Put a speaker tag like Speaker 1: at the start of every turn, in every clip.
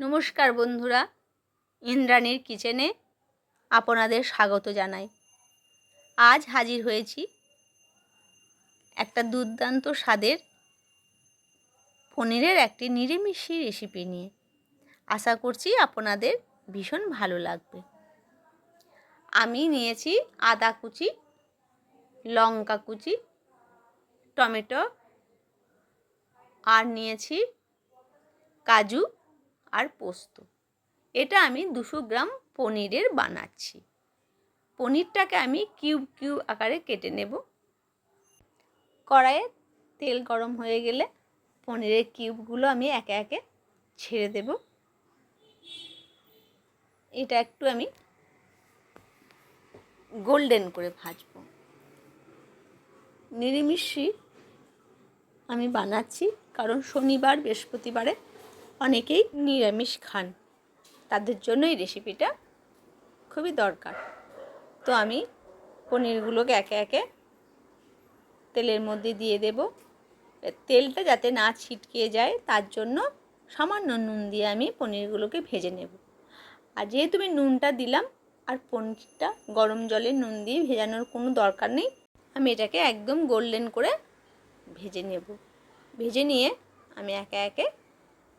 Speaker 1: নমস্কার বন্ধুরা, ইন্দ্রাণীর কিচেনে আপনাদের স্বাগত জানাই। আজ হাজির হয়েছি একটা দুর্দান্ত স্বাদের পনিরের একটি নিরামিষি রেসিপি নিয়ে। আশা করছি আপনাদের ভীষণ ভালো লাগবে। আমি নিয়েছি আদা কুচি, লঙ্কা কুচি, টমেটো, আর নিয়েছি কাজু আর পোস্ত। এটা আমি দুশো গ্রাম পনিরের বানাচ্ছি। পনিরটাকে আমি কিউব কিউব আকারে কেটে নেব। কড়াইয়ে তেল গরম হয়ে গেলে পনিরের কিউবগুলো আমি একে একে ছেড়ে দেব। এটা একটু আমি গোল্ডেন করে ভাজবো। নিরামিষই আমি বানাচ্ছি, কারণ শনিবার, বৃহস্পতিবারে অনেকেই নিরামিষ খান। তাদের জন্য এই রেসিপিটা খুবই দরকার। তো আমি পনিরগুলোকে একে একে তেলের মধ্যে দিয়ে দেব। তেলটা যাতে না ছিটকে যায়, তার জন্য সামান্য নুন দিয়ে আমি পনিরগুলোকে ভেজে নেব। আর যেহেতু আমি নুনটা দিলাম, আর পনিরটা গরম জলে নুন দিয়ে ভেজানোর কোনো দরকার নেই, আমি এটাকে একদম গোল্ডেন করে ভেজে নেব। ভেজে নিয়ে আমি একে একে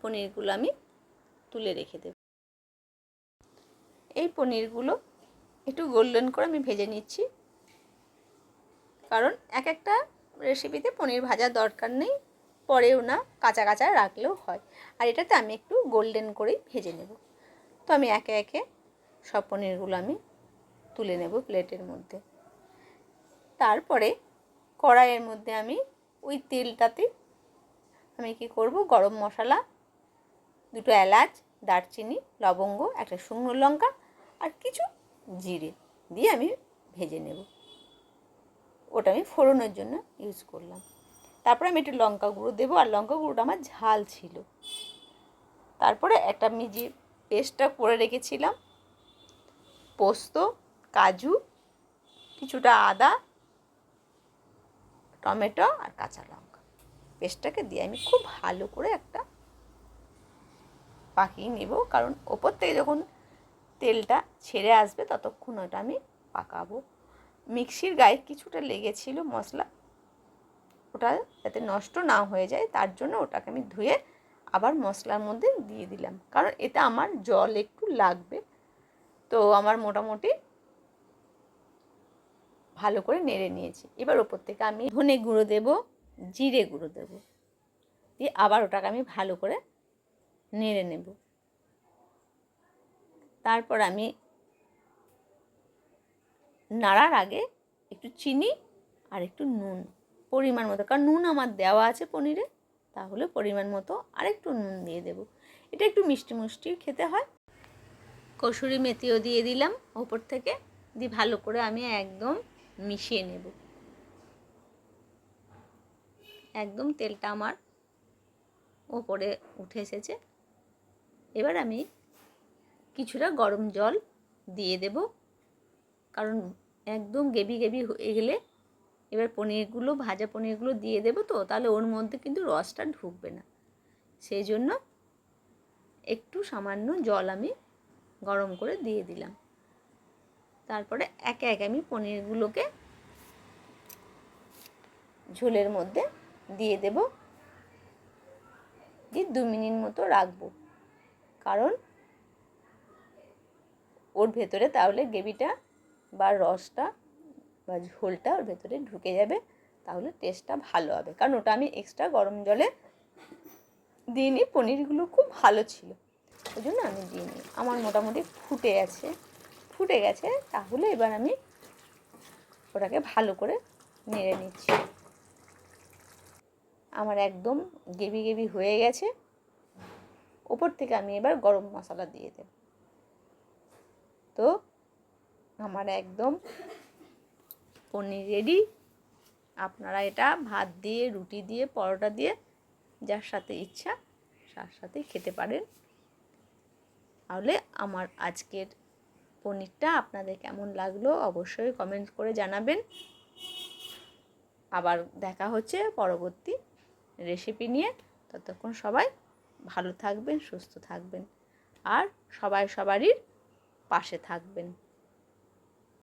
Speaker 1: পনিরগুলো আমি তুলে রেখে দেব। এই পনিরগুলো একটু গোল্ডেন করে আমি ভেজে নিচ্ছি। কারণ এক একটা রেসিপিতে পনির ভাজার দরকার নেই, পরেও না, কাঁচা কাঁচা রাখলেও হয়। আর এটাতে আমি একটু গোল্ডেন করেই ভেজে নেব। তো আমি একে একে সব পনিরগুলো আমি তুলে নেব প্লেটের মধ্যে। তারপরে কড়াইয়ের মধ্যে আমি ওই তেলটাতে আমি কি করব, গরম মশলা দুটো এলাচ, দারচিনি, লবঙ্গ, একটা শুকনো লঙ্কা আর কিছু জিরে দিয়ে আমি ভেজে নেব। ওটা আমি ফোড়নের জন্য ইউজ করলাম। তারপরে আমি একটু লঙ্কা গুঁড়ো দেবো আর লঙ্কা গুঁড়োটা আমার ঝাল ছিল। তারপরে একটা আমি যে পেস্টটা করে রেখেছিলাম। পোস্ত, কাজু, কিছুটা আদা, টমেটো আর কাঁচা লঙ্কা। পেস্টটাকে দিয়ে আমি খুব ভালো করে একটা পাকিয়ে নেব। কারণ ওপর থেকে যখন তেলটা ছেড়ে আসবে, ততক্ষণ ওটা আমি পাকাবো। মিক্সির গায়ে কিছুটা লেগেছিল মশলা, ওটা যাতে নষ্ট না হয়ে যায়, তার জন্য ওটাকে আমি ধুয়ে আবার মশলার মধ্যে দিয়ে দিলাম। কারণ এতে আমার জল একটু লাগবে। তো আমার মোটামুটি ভালো করে নেড়ে নিয়েছি। এবার ওপর থেকে আমি ধনে গুঁড়ো দেব, জিরে গুঁড়ো দেব। দিয়ে আবার ওটাকে আমি ভালো করে নেড়ে নেব। তারপর আমি নাড়ার আগে একটু চিনি আর একটু নুন, পরিমাণ মতো। কারণ নুন আমার দেওয়া আছে পনিরে, তাহলে পরিমাণ মতো আর একটু নুন দিয়ে দেব। এটা একটু মিষ্টি মিষ্টি খেতে হয়। কসুরি মেথিও দিয়ে দিলাম ওপর থেকে, দিয়ে ভালো করে আমি একদম মিশিয়ে নেব। একদম তেলটা আমার ওপরে উঠে এসেছে। এবার আমি কিছুটা গরম জল দিয়ে দেব। কারণ একদম গেবি গেবি হয়ে গেলে এবার পনিরগুলো, ভাজা পনিরগুলো দিয়ে দেবো তো, তাহলে ওর মধ্যে কিন্তু রসটা ঢুকবে না। সেই জন্য একটু সামান্য জল আমি গরম করে দিয়ে দিলাম। তারপরে একে একে আমি পনিরগুলোকে ঝোলের মধ্যে দিয়ে দেব। দিয়ে দু মিনিট মতো রাখব। কারণ ওর ভেতরে তাহলে গ্রেভিটা বা রসটা বা ঝোলটা ওর ভেতরে ঢুকে যাবে, তাহলে টেস্টটা ভালো হবে। কারণ ওটা আমি এক্সট্রা গরম জলে দিইনি, পনিরগুলো খুব ভালো ছিল। ওই জন্য আমি দিইনি। আমার মোটামুটি ফুটে গেছে। ফুটে গেছে, তাহলে এবার আমি ওটাকে ভালো করে নেড়ে নিচ্ছি। আমার একদম গেবি গেবি হয়ে গেছে। ওপর থেকে আমি এবার গরম মশলা দিয়ে দেব। তো আমার একদম পনির রেডি আপনারা এটা ভাত দিয়ে, রুটি দিয়ে, পরোটা দিয়ে, যার সাথে ইচ্ছা, তার সাথে খেতে পারেন। তাহলে আমার আজকের পনিরটা আপনাদের কেমন লাগল অবশ্যই কমেন্ট করে জানাবেন। আবার দেখা হচ্ছে পরবর্তী রেসিপি নিয়ে। ততক্ষণ সবাই ভালো থাকবেন সুস্থ থাকবেন। আর সবাই সবারই পাশে থাকবেন।